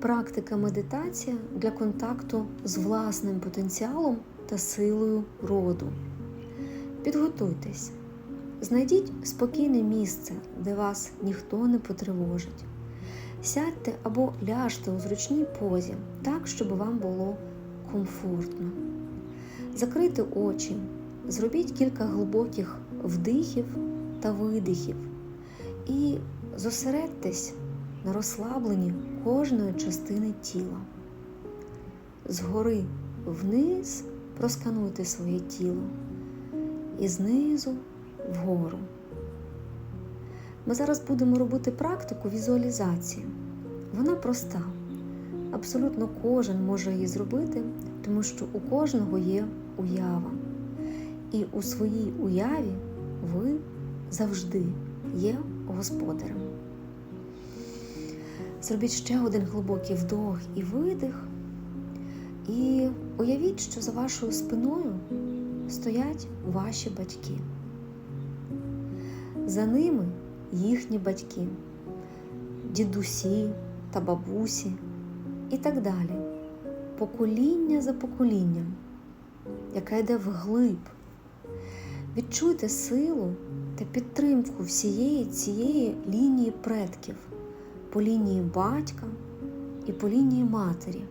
практика медитація для контакту з власним потенціалом та силою роду. Підготуйтесь, знайдіть спокійне місце, де вас ніхто не потривожить. Сядьте або ляжте у зручній позі, так, щоб вам було комфортно. Закрийте очі, зробіть кілька глибоких вдихів та видихів і зосередьтесь на розслабленні кожної частини тіла. Згори вниз проскануйте своє тіло і знизу вгору. Ми зараз будемо робити практику візуалізації. Вона проста. Абсолютно кожен може її зробити, тому що у кожного є уява. І у своїй уяві ви завжди є господарем. Зробіть ще один глибокий вдох і видих. І уявіть, що за вашою спиною стоять ваші батьки. За ними їхні батьки, дідусі та бабусі і так далі. Покоління за поколінням, яке йде вглиб. Відчуйте силу та підтримку всієї цієї лінії предків по лінії батька і по лінії матері.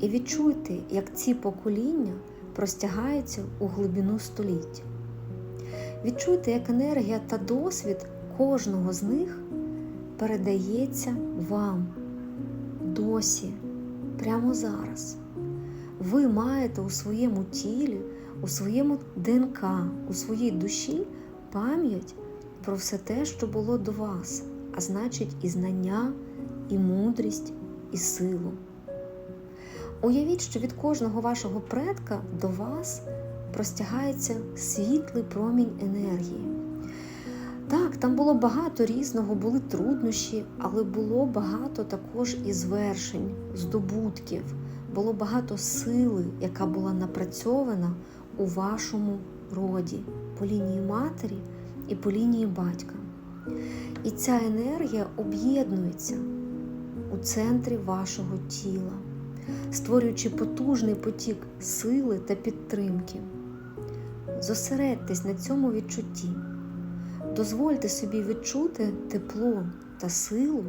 І відчуйте, як ці покоління простягаються у глибину століття. Відчуйте, як енергія та досвід кожного з них передається вам досі, прямо зараз. Ви маєте у своєму тілі, у своєму ДНК, у своїй душі пам'ять про все те, що було до вас, а значить, і знання, і мудрість, і силу. Уявіть, що від кожного вашого предка до вас простягається світлий промінь енергії. Так, там було багато різного, були труднощі, але було багато також і звершень, здобутків, було багато сили, яка була напрацьована у вашому роді по лінії матері і по лінії батька. І ця енергія об'єднується у центрі вашого тіла, створюючи потужний потік сили та підтримки. Зосередьтесь на цьому відчутті. Дозвольте собі відчути тепло та силу,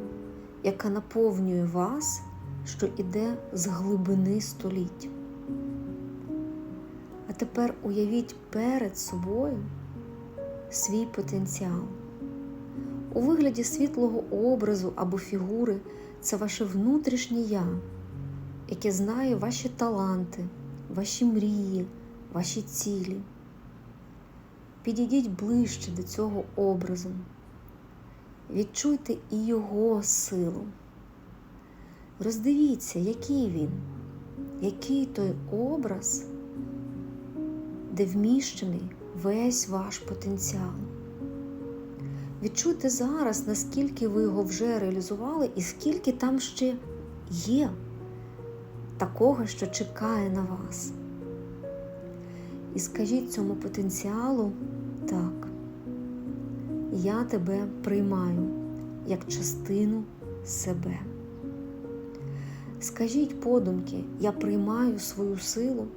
яка наповнює вас, що іде з глибини століть. А тепер уявіть перед собою свій потенціал. У вигляді світлого образу або фігури це ваше внутрішнє я, яке знає ваші таланти, ваші мрії, ваші цілі. Підійдіть ближче до цього образу. Відчуйте і його силу. Роздивіться, який він, який той образ, де вміщений весь ваш потенціал. Відчуйте зараз, наскільки ви його вже реалізували, і скільки там ще є такого, що чекає на вас. І скажіть цьому потенціалу так, я тебе приймаю як частину себе. Скажіть подумки, я приймаю свою силу,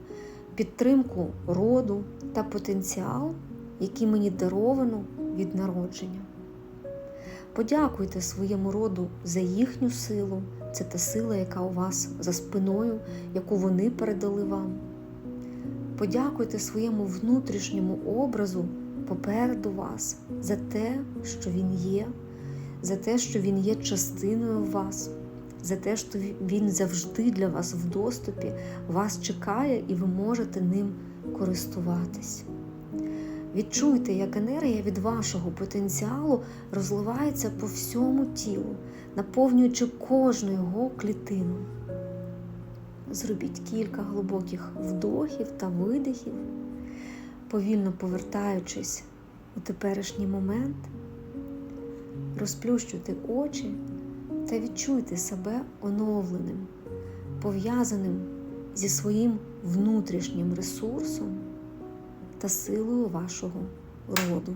підтримку роду та потенціал, який мені даровано від народження. Подякуйте своєму роду за їхню силу, це та сила, яка у вас за спиною, яку вони передали вам. Подякуйте своєму внутрішньому образу попереду вас за те, що він є, за те, що він є частиною вас, за те, що він завжди для вас в доступі, вас чекає і ви можете ним користуватись. Відчуйте, як енергія від вашого потенціалу розливається по всьому тілу, наповнюючи кожну його клітину. Зробіть кілька глибоких вдохів та видихів, повільно повертаючись у теперішній момент, розплющуйте очі та відчуйте себе оновленим, пов'язаним зі своїм внутрішнім ресурсом та силою вашого роду.